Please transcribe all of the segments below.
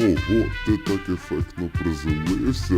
Ого, ти так ефектно приземлився.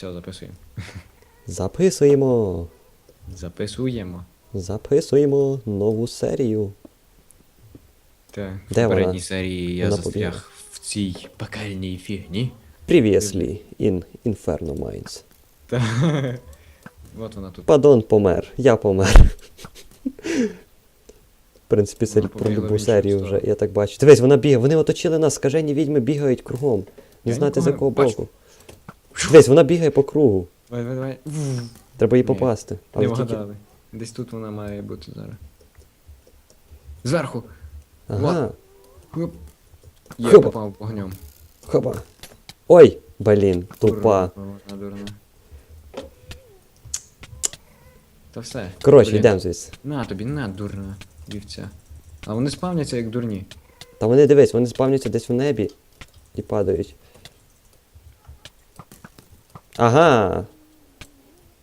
Все, записуємо. Записуємо. Записуємо. Записуємо нову серію. Так, в Де попередній вона? серії я Вона застряг в цій пекельній фігні. Previously in Inferno Mines. Та. От вона тут. Падон помер. Я помер. В принципі, це Вона про побігла в любу іншу серію вже, сторону. я так бачу. Дивись, вона бігає, вони оточили нас, скажені відьми бігають кругом. Не Я знати з нікого не бачу. боку. Дивись, вона бігає по кругу. Давай, давай, давай. Треба їй Ні, попасти. Не Але тільки... вгадали. Десь тут вона має бути зараз. Зверху. Ага, Хоп. Я Хоба. попав вогнем. хоба. Ой, блін, тупа. Дурна, вона дурна. Та все. Коротше, Блін. йдемо звідси. На тобі, на, дурна вівця. А вони спавняться як дурні. Та вони дивись, вони спавняться десь в небі і падають. Ага.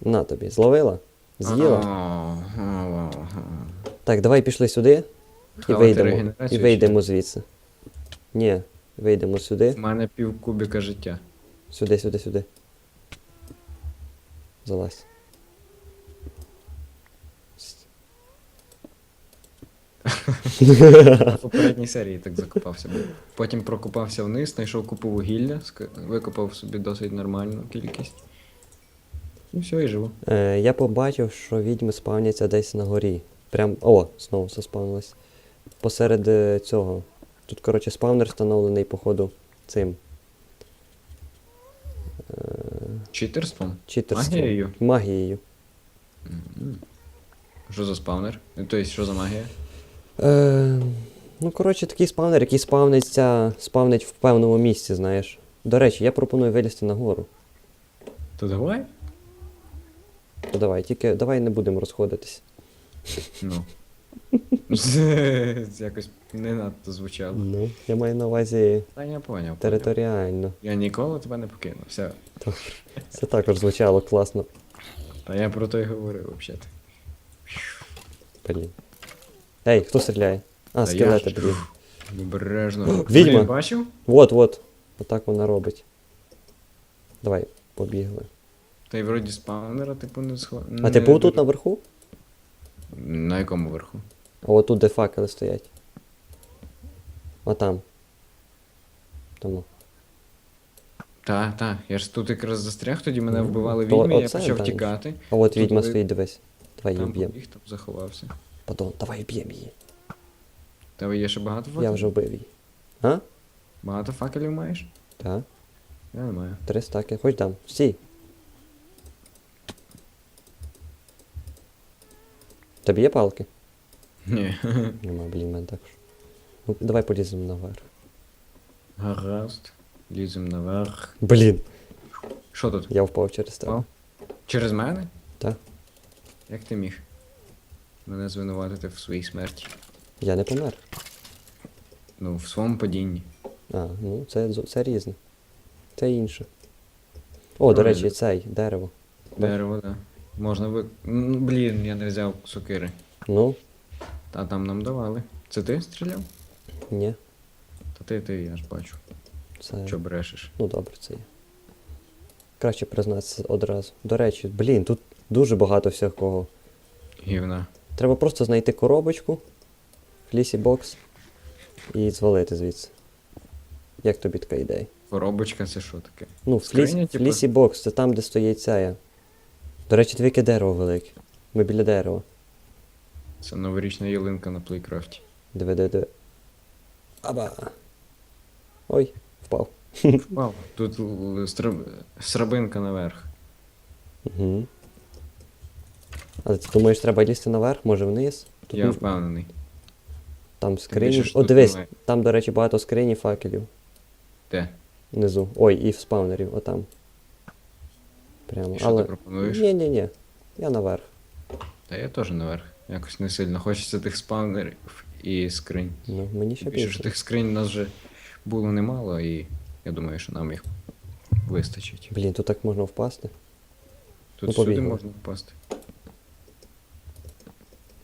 На тобі, зловила? З'їла? Так, давай пішли сюди і вийдемо. І вийдемо звідси. Ні, вийдемо сюди. У мене пів кубіка життя. Сюди, сюди, сюди. Залазь. В попередній серії так закопався. Потім прокопався вниз, знайшов купу вугілля, викопав собі досить нормальну кількість. І все, і живу. Е, я побачив, що відьми спавняться десь на горі. Прям. О, знову заспавнилось. Посеред е, цього. Тут, коротше, спавнер встановлений, походу, цим. Е, Читерством? читерством. Магією? Магією. М. Що за спавнер? Тобто, що за магія? Е, ну, коротше, такий спавнер, який спавниться, спавнить в певному місці, знаєш. До речі, я пропоную вилізти нагору. То давай? То давай, тільки давай не будемо розходитись. Ну. Якось не надто звучало. Ну, я маю на увазі Та я поняв. поняв. територіально. Я ніколи тебе не покину. Все. Це також звучало класно. Та я про то й говорив, взагалі. Блін. Ей, хто стріляє? А, Та я скелети, ж- блін. Обережно. Відьма. Блін, бачив? Вот, вот. Отак вона робить. Давай, побігли. Та й вроді спаунера, типу, не схо... А ти був тут наверху? На якому верху? А от тут де факели стоять. Отам. Тому. Та, та. Я ж тут якраз застряг, тоді мене Ну, вбивали то відьми, я оце, почав тікати. А от Тут відьма ви- стоїть, дивись. Давай її Там вб'ємо. побіг, там заховався. Падон, давай вб'ємо її. Тебе є ще багато факелів? Я вже вбив її. А? Багато факелів маєш? Так. Я не маю. Три стаки. Хоч дам. Стій. Тобі є палки? Ні. Нема, блін, мене також. Ну, давай поліземо наверх. Гаразд. Лізем наверх. Блін, Що тут? я впав через тебе. Через мене? Так. Як ти міг? Мене звинуватити в своїй смерті. Я не помер. Ну, в своєму падінні. А, ну це, це різне. Це інше. О, до речі, цей, дерево. Дерево, да. Можна ви. М, Блін, я не взяв сокири. Ну, Та там нам давали. Це ти стріляв? ні. Та ти, ти, я ж бачу. Це. Що брешеш? Ну добре, це є. Краще признатися одразу. До речі, блін, тут дуже багато всякого. Гівна. Треба просто знайти коробочку, флісі бокс і звалити звідси. Як тобі така ідея? Коробочка це що таке? Ну, Скриня, типу? флісі бокс, це там, де стоїть ця. До речі, двіке дерево велике. Ми біля дерева. Це новорічна ялинка на плейкрафті. Диви, диви, диви. Аба. Ой, впав. Вау, тут л- страб... срабинка наверх. Угу. Але ти думаєш, треба лізти наверх, може вниз? Тут Я м- впевнений. там скрині. більше ж О, тут дивись, немає. там, до речі, багато скрині факелів. Де? Внизу. Ой, і в спаунерів, отам. Прямо. І що Але. ти пропонуєш? Ні, ні, ні. Я наверх. Та я теж наверх. Якось не сильно. Хочеться тих спавнерів і скринь. Ну, мені ще Більше що більше. тих скринь у нас вже було немало, і я думаю, що нам їх вистачить. Блін, тут так можна впасти. Тут Ну, сюди побігли. можна впасти.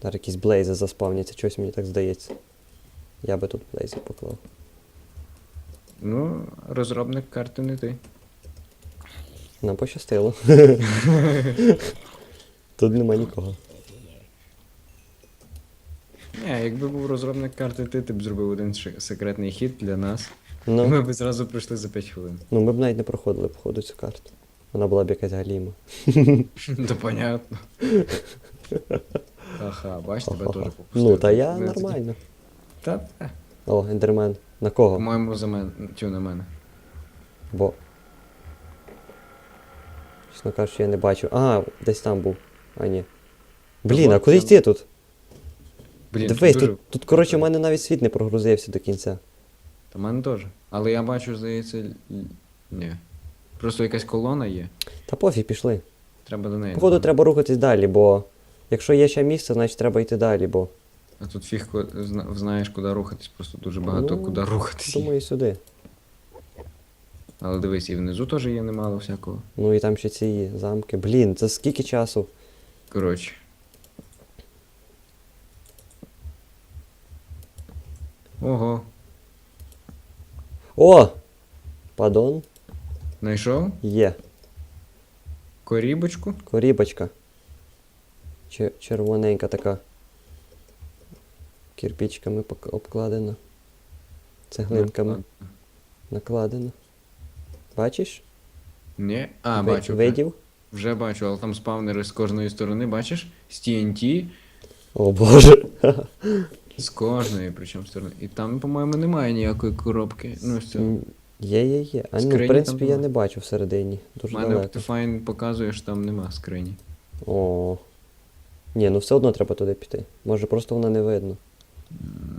Зараз якісь блейзи заспавняться, щось мені так здається. Я би тут блейзи поклав. Ну, розробник карти не ти. Нам пощастило. Тут нема нікого. Ні, якби був розробник карти ти, ти б зробив один секретний хід для нас. Ну, Ми б зразу прийшли за 5 хвилин. ну ми б навіть не проходили, походу, цю карту. Вона була б якась галіма. То понятно. Ага, бач, тебе теж попустили. Ну, та я нормально. Та, та. О, ендермен. На кого? По-моєму, за мене. Тю на мене. Бо. Чесно кажучи, я не бачу. А, десь там був. А, ні. Блін, а куди йти тут? Блін, Дивись, дуже... тут, тут, коротше, в мене навіть світ не прогрузився до кінця. Та в мене теж. Але я бачу, здається. л- Ні. Просто якась колона є. Та пофіг, пішли. Треба до неї. Походу, треба рухатись далі, бо якщо є ще місце, значить треба йти далі, бо. А тут фіг ко- зна- знаєш, куди рухатись, просто дуже багато Ну, куди рухатись. є. Думаю, сюди. Але дивись, і внизу теж є немало всякого. Ну і там ще ці замки. Блін, це скільки часу? Коротше. Ого. О! Падон Знайшов? є. Корібочку? Корібочка. Чер- червоненька така. Кирпичками обкладена. Цеглинками накладена. Бачиш? Ні. А, Ви- бачу. Видів? Вже бачу, але там спавнери з кожної сторони, бачиш? З TNT, О боже. з кожної, причому сторони. І там, по-моєму, немає ніякої коробки. Ну, цього. Є, є, є. А ну, в принципі, я не бачу всередині. У мене далеко. Optifine показує, що там нема скрині. О. Ні, ну все одно треба туди піти. Може просто воно не видно.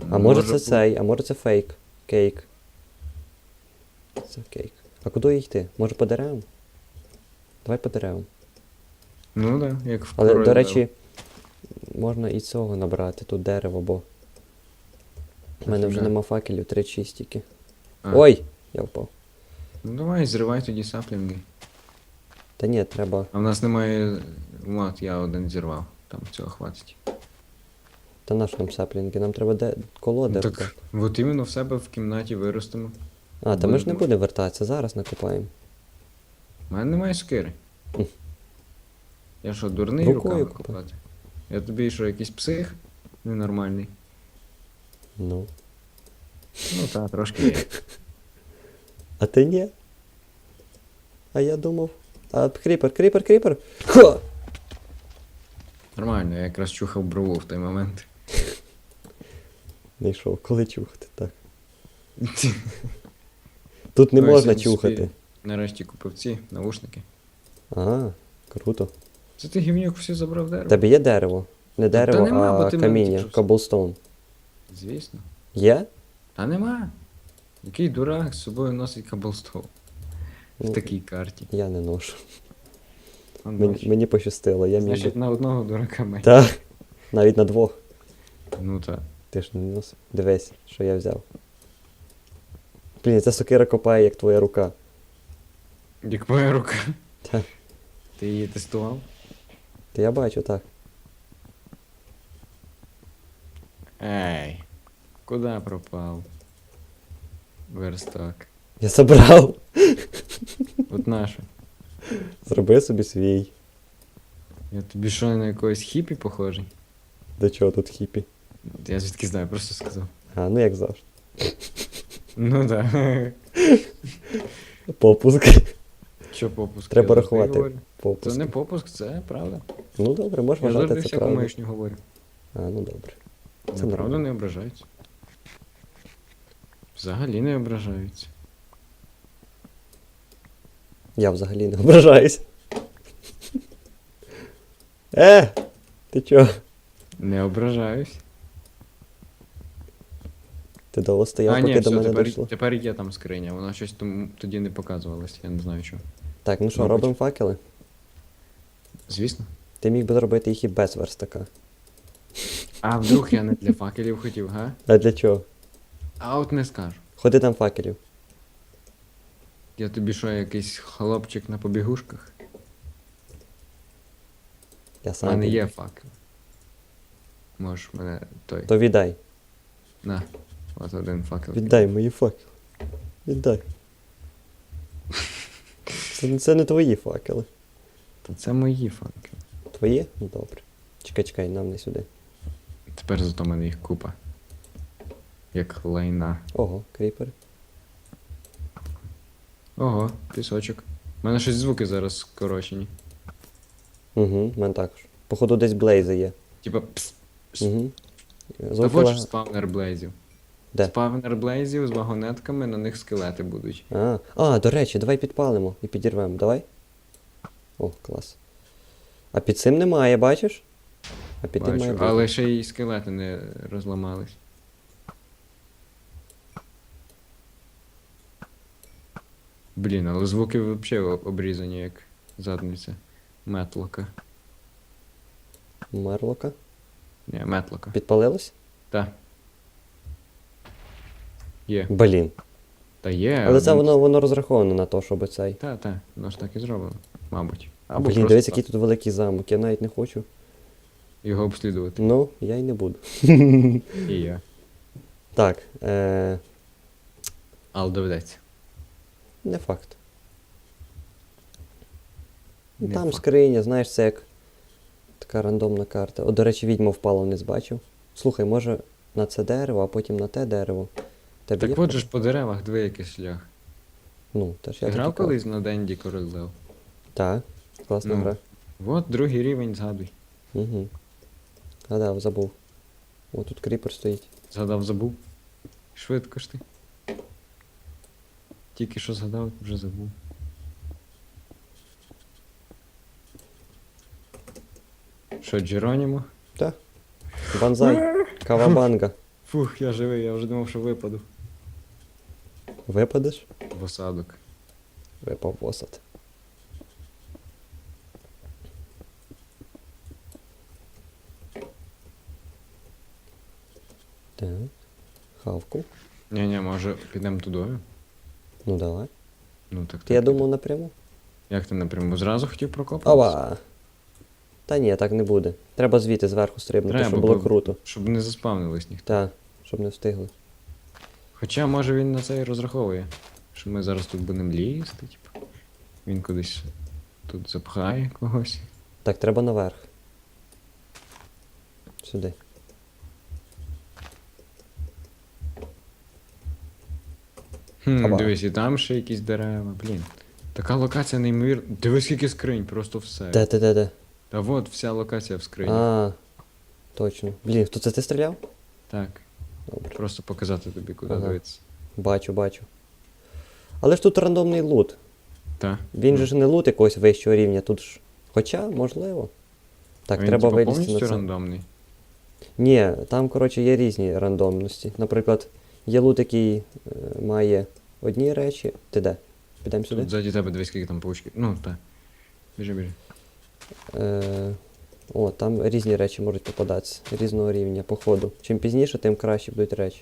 А може це цей, а може це фейк. Кейк. Це кейк. А куди йти? Може по деревам? Давай по деревам. Ну так, да, як в Але, до речі, можна і цього набрати, тут дерево, бо. У мене вже нема факелів, 3-6 тільки. А, Ой! Я впав. Ну давай, зривай тоді саплінги. Та ні, треба. А в нас немає. От, я один зірвав. Там цього хватить. Та наш нам саплінги, нам треба де... колоди. Ну, так, от іменно в себе в кімнаті виростимо. А, та ми ж не будемо. вертатися, зараз накопаємо. У мене немає сокири. Хм. Я що, дурний Рукою руками копати? Я тобі що, якийсь псих? Ненормальний. Ну. Ну так, трошки є. А ти ні? А я думав. А кріпер, кріпер, кріпер. Ха! Нормально, я якраз чухав брову в той момент. Не йшов, коли чухати, так. Тут не Ой, можна сьогодні чухати. собі Нарешті купив ці навушники. А, круто. Це ти гівнюк всі забрав дерево? Тебе є дерево? Не дерево, нема, бо а ти мене каміння, тільки що- коблстоун. Звісно. Є? Та нема. Який дурак з собою носить каблстоу в Ну, такій карті. Я не ношу. Мені, мені пощастило, я міг. Значить, би- на одного дурака менше. Так. Навіть на двох. Ну так. Ти ж не носив. Дивись, що я взяв. Блін, ця сокира копає, як твоя рука. Як моя рука. Так. Ти її тестував? Та я бачу, так. Ей. Куди пропав? Верстак. Я забрав. От наша. Зроби собі свій. Я тобі що на якогось хіпі похожий? До чого тут хіпі? Я звідки знаю, просто сказав. А, ну як завжди. Ну так. Попуск. Що попуск? Треба Я завжди рахувати. говорю. Це не попуск, це правда. Ну добре, можеш Я вважати це всяку правда. маячню говорю. А, ну добре. Це Це правда нормально. не ображаються. Взагалі не ображаються. Я взагалі не ображаюсь. Е! Ти чо? Не ображаюсь. Ти довго стояв, а, поки ні, до все, мене тепер, дійшло. тепер є там скриня. Вона щось тому, тоді не показувалась, я не знаю чого. Так, ну що, Мабуть. робимо факели? Звісно. Ти міг би зробити їх і без верстака. А вдруг я не для факелів хотів, га? А для чого? А от не скажу. Ходи там факелів. Я тобі що, якийсь хлопчик на побігушках? Я У сам. мене є факел. Можеш мене той. То віддай. На. От один факел. Віддай мої факели. Віддай. Це, це не твої факели. Та це мої факели. Твої? Ну добре. Чекай, чекай, нам не сюди. Тепер зато в мене їх купа. Як лайна. Ого, кріпер. Ого, пісочок. У мене щось звуки зараз скорочені. Угу, в мене також. Походу десь блейзи є. Типа пс. пс. Угу. Та лаг- ж спавнер блейзів. Де? Спавнер блейзів з вагонетками, на них скелети будуть. А, а, до речі, давай підпалимо і підірвемо. Давай. О, клас. А під цим немає, бачиш? А під тим має Бачу, бути. але ще й скелети не розламались. Блін, але звуки взагалі обрізані, як задниця. Метлока. Мерлока. Ні, метлока. Підпалилось? Та. Є. Блін. Та є. Але це ну, воно, воно розраховано на те, щоб цей. Та, та, воно ж так і зроблено, мабуть. Або Блін, просто дивись, так. який тут великий замок, я навіть не хочу. Його обслідувати. Ну, я й не буду. І я. Так, е, Але доведеться. Не факт. Не Там факт. скриня, знаєш, це як така рандомна карта. О, до речі, відьма впала вниз, бачив. Слухай, може на це дерево, а потім на те дерево. Тебе Так є от же ж по деревах диви який шлях. Ну, теж Ти я грав і кажу. колись на Денді Король Лев? Так, класна Ну. гра. От другий рівень згадуй. Угу. Гадав, забув. О, тут кріпер стоїть. Згадав, забув. Швидко ж ти. Тільки що згадав, вже забув. Що, Джеронімо? Так. Банзай. Кавабанга. Фух, я живий, я вже думав, що випаду. Випадеш? В осадок. Випав в осад. Так. Хавку. Ні-ні, може підемо туди? Ну давай. Ну так. Ти я думав напряму. Як ти напряму? Зразу хотів прокопати? Ова! Та ні, так не буде. Треба звідти зверху стрибнути, Треба, щоб було бо- круто. Щоб не заспавнились ніхто. Так, щоб не встигли. Хоча, може він на це і розраховує. Що ми зараз тут будемо лізти, типу. Він кудись тут запхає когось. Так, треба наверх. Сюди. Хм, дивись, і там ще якісь дерева, блін. Така локація неймовірна. Дивись, скільки скринь, просто все. Де, де, де, де? Та от вся локація в скрині. А, точно. Блін, хто це ти стріляв? Так, Добре. просто показати тобі, куди Ага. дивитися. Бачу, бачу. Але ж тут рандомний лут. Та. Він же ж не лут якогось вищого рівня, тут ж. Хоча, можливо. Так, він, треба типу, вилізти на повністю це. рандомний. Ні, там, коротше, є різні рандомності. Наприклад, є лут, який е, має одні речі. Ти де? Підемо сюди? Тут ззаді тебе дивись, скільки там паучки. Ну, так. Біжи, біжи. Е, о, там різні речі можуть попадатися. Різного рівня, по ходу. Чим пізніше, тим краще будуть речі.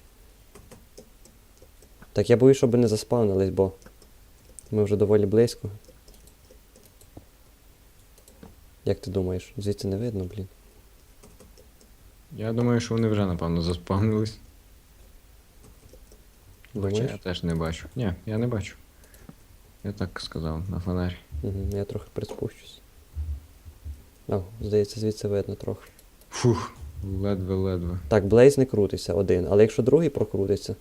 Так, я боюсь, щоб не заспавнились, бо ми вже доволі близько. Як ти думаєш, звідси не видно, блін. Я думаю, що вони вже, напевно, заспавнились. Хоча я теж не бачу. Ні, я не бачу. Я так сказав, на фонарі. Угу, я трохи приспущусь. О, здається, звідси видно трохи. Фух, ледве-ледве. Так, Блейз не крутиться один, але якщо другий прокрутиться.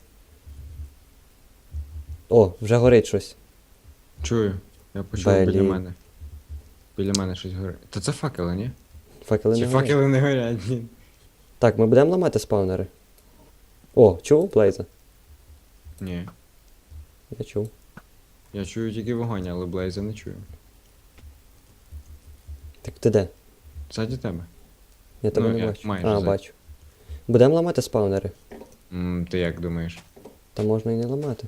О, вже горить щось. Чую. Я почув біля мене. Біля мене щось горить. Та це факели, ні? Факели Чи не горять. факели не горять, ні. Так, ми будемо ламати спавнери. О, чув Блейза? Ні. Я чув. Я чую тільки вогонь, але Блейза не чую. Так ти де? Ззаді тебе. Я тебе Ну, не я бачу. майже а, ззаді. бачу. Будемо ламати спаунери? М, ти як думаєш? Та можна і не ламати.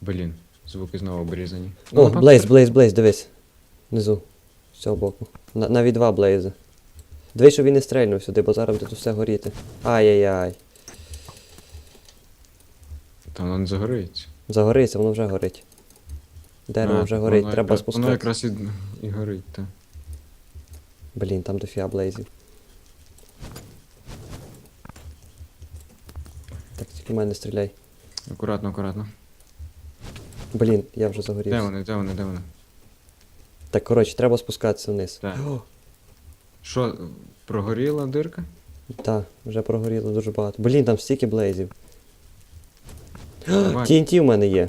Блін, звуки знову обрізані. О, Блейз. Блейз, Блейз, дивись. Внизу. З цього боку. На, навіть два Блейзи. Дивись, щоб він не стрельнув сюди, бо зараз буде тут все горіти. Ай-яй-яй. Та воно не загориться. Загориться, воно вже горить. Дерево А, вже горить, воно треба якраз- спускати. Воно якраз і, і горить, так. Блін, там дофіга блейзів. Так, тільки в мене стріляй. Акуратно, акуратно. Блін, я вже Де загорівся. вони, де вони, де вони? Так, коротше, треба спускатися вниз. Так. Що, прогоріла дирка? Так, вже прогоріло дуже багато. Блін, там стільки блейзів. Давай. TNT у мене є.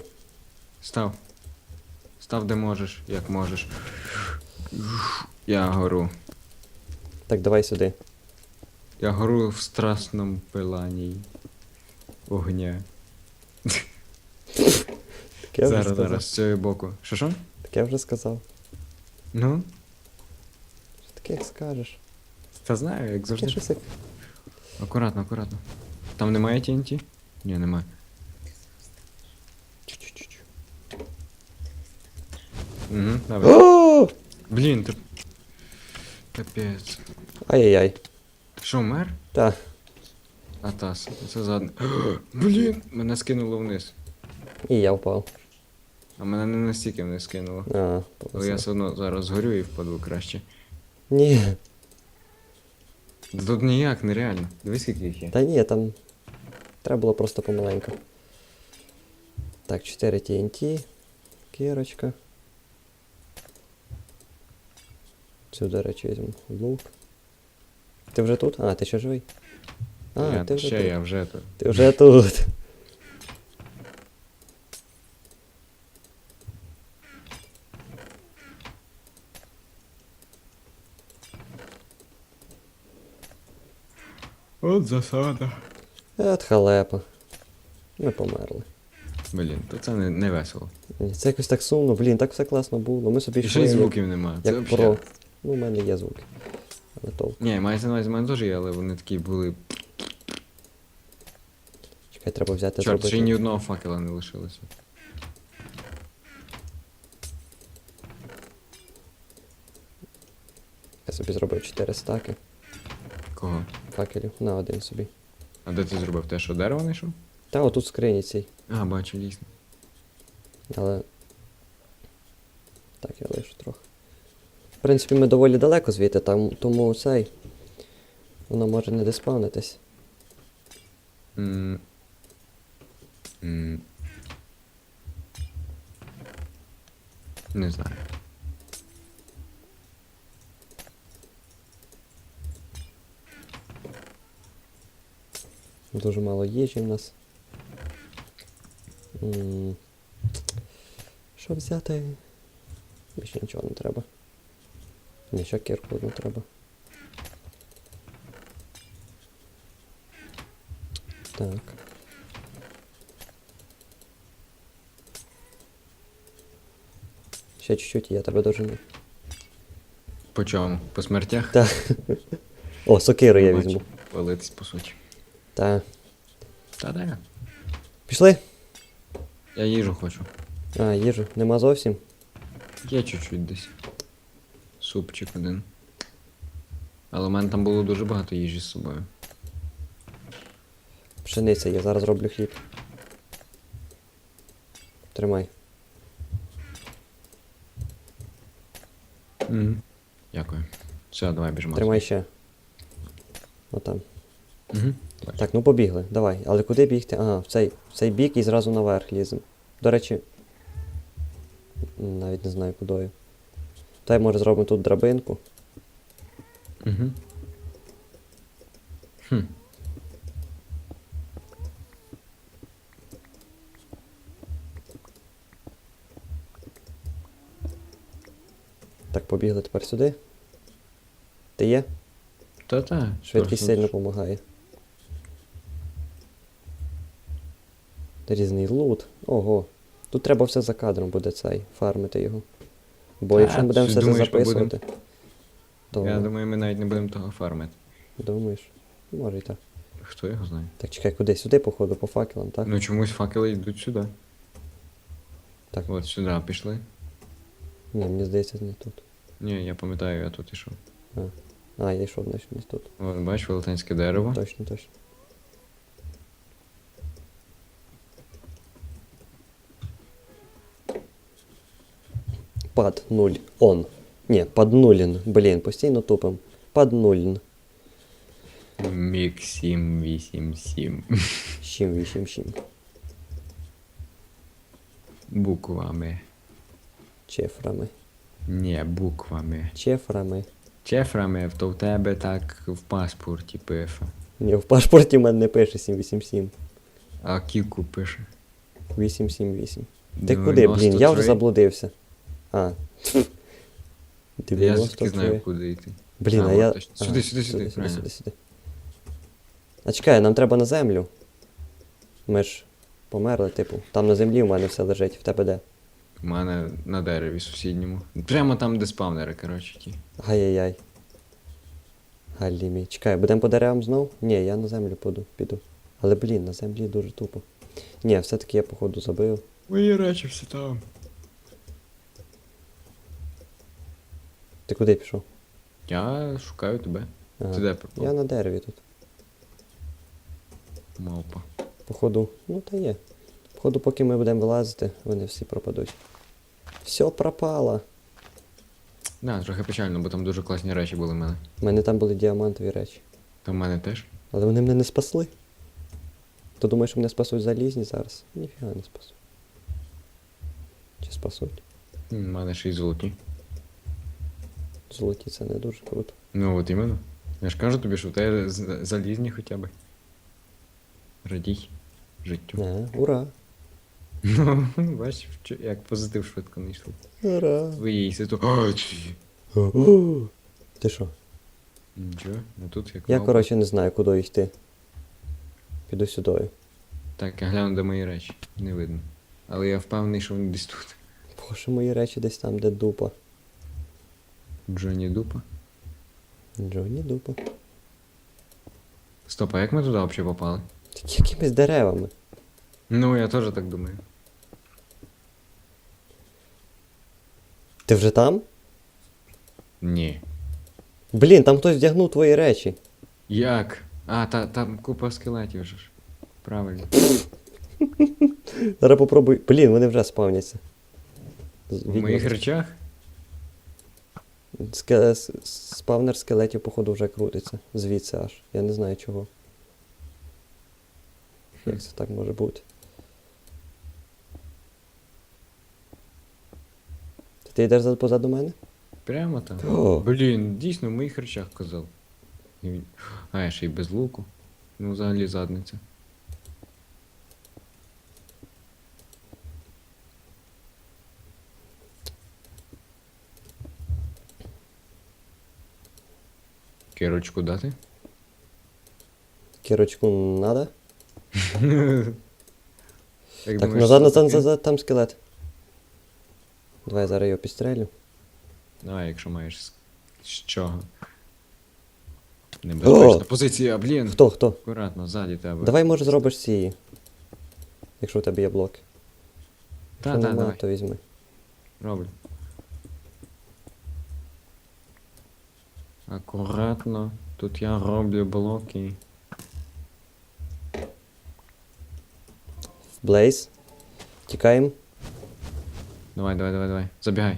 Став. Став де можеш, як можеш. Я гору. Так, давай сюди. Я гору в страсному пиланні. Огня. Так я вже зараз, сказав. зараз, з цього боку. Що що? Так я вже сказав. Ну? Таке як скажеш. Та знаю, як Таке завжди. щось як. Акуратно, акуратно. Там немає TNT? Ні, немає. Угу, давай. О! Блін, ти. Капець. Ай-яй-яй. Що, мер? Так. Атас, це задне. Блін, мене скинуло вниз. І я впав. А мене не настільки вниз скинуло. А, Але я все одно зараз згорю і впаду краще. Ні. Тут ніяк, нереально. Дивись, скільки їх є. Та ні, там. Треба було просто помаленьку. Так, 4 TNT. Кірочка. Цю, до речі, візьму. Лук. Ти вже тут? А, ти ще живий? А, я, ти вже ще тут. я вже тут. Ти вже тут. От засада. От халепа. Ми померли. Блін, то це не, не весело. Ні, Це якось так сумно, блін, так все класно було. Ми собі І ще й йшли, звуків немає. Це Як про. Ну, у мене є звуки. Але толк. Ні, мається на увазі, в мене теж є, але вони такі були. Чекай, треба взяти Чорт, ще ні одного факела не лишилося. Я собі зробив 4 стаки Кого? факелів на один собі. А де ти зробив? Те, що дерево знайшов? Та отут в скрині цій. А, бачу, дійсно. Але. Так, я лишу трохи. Принципі, ми доволі далеко звідти, там, тому цей. Воно може не диспавнитись. М. М. Не знаю. Дуже мало їжі в нас. Що взяти? Більше нічого не треба. Ні, ще кірку одну треба. Так. Ще чуть-чуть я тебе дожену. По чому? По смертях? Так. О, сокиру я візьму. Палитись, по суті. Так. Та де? Пішли? Я їжу хочу. А, їжу. Нема зовсім. Є чуть-чуть десь. Супчик один. Але в мене там було дуже багато їжі з собою. Пшениця є, зараз роблю хліб. Тримай. Угу. Дякую. Все, давай біжимо. Тримай ще. Отам. Угу. Так, ну побігли, давай. Але куди бігти? Ага, в цей, в цей бік і зразу наверх ліземо. До речі. Навіть не знаю кудою. Дай може зробимо тут драбинку. Угу. Хм. Так, побігли тепер сюди. Ти є? Та-та. Швидкість сильно допомагає. Різний лут. Ого. Тут треба все за кадром буде цей, фармити його. Бо якщо ми будемо все це думаєш, ми записувати. То Я думаю, ми навіть не будемо того фармити. думаєш? Може і так. Хто його знає? Так чекай, куди? Сюди, походу, по факелам, так? Ну чомусь факели йдуть сюди. Так. От сюди пішли. Ні, мені здається, не тут. Ні, я пам'ятаю, я тут ішов. А, я йшов значить не тут. От бач, велетенське дерево. Точно, точно. Пад нуль. Он. Ні, пад нулін. Блін, постійно тупим. Пад нулін. Мік 787. Щім, вісім, щім. Буквами. Чефрами. Ні, буквами. Чефрами. Чефрами, то в тебе так в паспорті пише. Ні, в паспорті в мене не пише 787. А кіку пише. 878. Ти куди, блін? Я вже заблудився. А. Я звідки 93. знаю, куди йти. Блін, А, а я. точно. Сюди, а, сюди, сюди, сюди, сюди, сюди. А чекай, нам треба на землю. Ми ж померли, типу. Там на землі у мене все лежить, в тебе де? У мене на дереві сусідньому. Прямо там, де спавнери, коротше, ті. Ай-яй-яй. Галімі. Чекай, будемо по деревам знов? Ні, я на землю піду, піду. Але блін, на землі дуже тупо. Ні, все-таки я походу забив. Мої речі всі там. Ти куди пішов? Я шукаю тебе. Ага. Ти де пропав? Я на дереві тут. Мавпа. Походу, ну та є. Походу, поки ми будемо вилазити, вони всі пропадуть. Все пропало. Да, трохи печально, бо там дуже класні речі були в мене. У мене там були діамантові речі. Там в мене теж. Але вони мене не спасли. То думаєш, що мене спасуть залізні зараз? Ніфіга не спасуть. Чи спасуть? У мене ще й золоті. Золоті це не дуже круто. Ну от іменно. Я ж кажу тобі, що в тебе з- залізні хоча б. Радій. Життю. Не, ура! Ну, бачиш, як позитив швидко не йшов. Ура! Твоєї ситуації. О, Ти що? Нічого, ну тут як Я, коротше, не знаю, куди йти. Піду сюди. Так, я гляну, де мої речі. Не видно. Але я впевнений, що вони десь тут. Боже, мої речі десь там, де дупа. Джоні Дупа. Джоні дупа. Стоп, а як ми туди взагалі попали? Так якимись деревами. Ну, я теж так думаю. Ти вже там? Ні. Блін, там хтось вдягнув твої речі. Як? А, та, там купа скелетів же ж. Правильно. Зараз попробуй. Блін, вони вже спавняться. З- В моїх речах? Ске... с- Спавнер скелетів, походу, вже крутиться. Звідси аж. Я не знаю чого. Як це так може бути? Ти йдеш позаду мене? Прямо там. О. Блін, дійсно в моїх речах казав. А, я ще й без луку. Ну, взагалі задниця. Кірочку дати? Кірочку надо? Так, думаєш, назад, назад, назад, там скелет. Давай я зараз його підстрелю. А, якщо маєш з, з чого. Небезпечна позиція, блін. Хто, хто? Акуратно, ззаді тебе. Давай, може, зробиш ці. Якщо у тебе є блоки. Та, Якщо та, нема, давай. то візьми. Роблю. Акуратно. Тут я роблю блоки. Блейз. Тікаємо. Давай, давай, давай, давай. Забігай.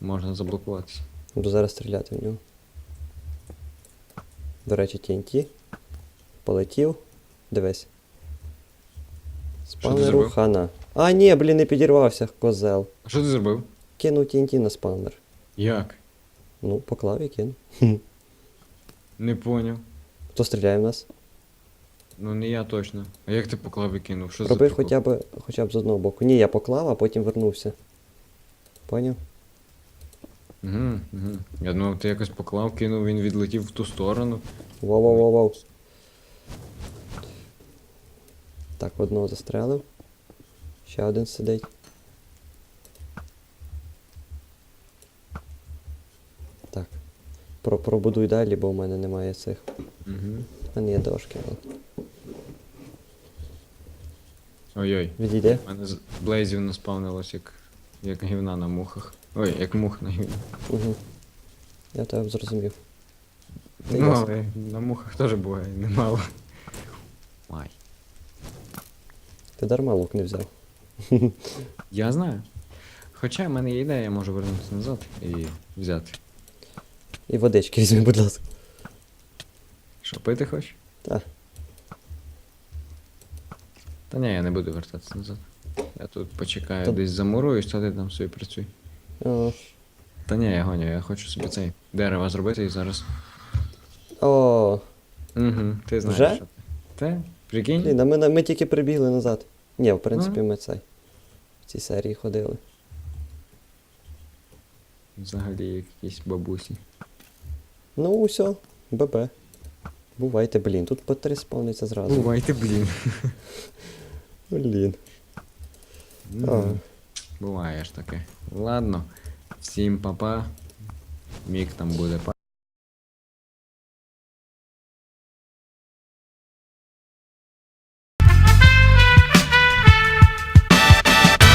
Можна заблокуватися. Буду зараз стріляти в нього. До речі, TNT. Полетів. Дивись. Спавнеру зробив? хана. А, ні, блін, не підірвався, козел. А що ти зробив? Кинув TNT на спавнер. Як? Ну, поклав і кинув. Не поняв. Хто стріляє в нас? Ну не я точно. А як ти поклав і кинув? Що Роби за хоча б, хоча б з одного боку. Ні, я поклав, а потім вернувся. Поняв? Угу, угу. Я думав, ти якось поклав, кинув, він відлетів в ту сторону. Воу-воу-воу-воу. Так, одного застрелив. Ще один сидить. Так. Про, пробудуй далі, бо в мене немає цих. Угу. У мене є дошки. Ой-ой. Відійде. У мене з блейзів наспавнилось як, як гівна на мухах. Ой, як мух на гівна. Угу. Я тебе зрозумів. Ти Ну, але на мухах теж буває немало. Ай. Ти дарма лук не взяв. Я знаю. Хоча в мене є ідея, я можу вернутися назад і взяти. І водички візьми, будь ласка. Що, пити хочеш? Так. Та ні, я не буду вертатися назад. Я тут почекаю, Та- десь замуруюсь, то ти там собі працюй. О, Та ні, я гоню, я хочу собі цей дерево зробити і зараз. О, Угу, ти знаєш, Вже? що ти. Те? Прикинь? блін, а ми, на- ми тільки прибігли назад. Ні, в принципі, ми цей. В цій серії ходили. Взагалі якісь бабусі. Ну, все, ББ. Бувайте, блін, тут по три спавниться зразу. Бувайте, блін. Блін. Ну. Буває ж таке. Ладно. Всім папа. Мік там буде па.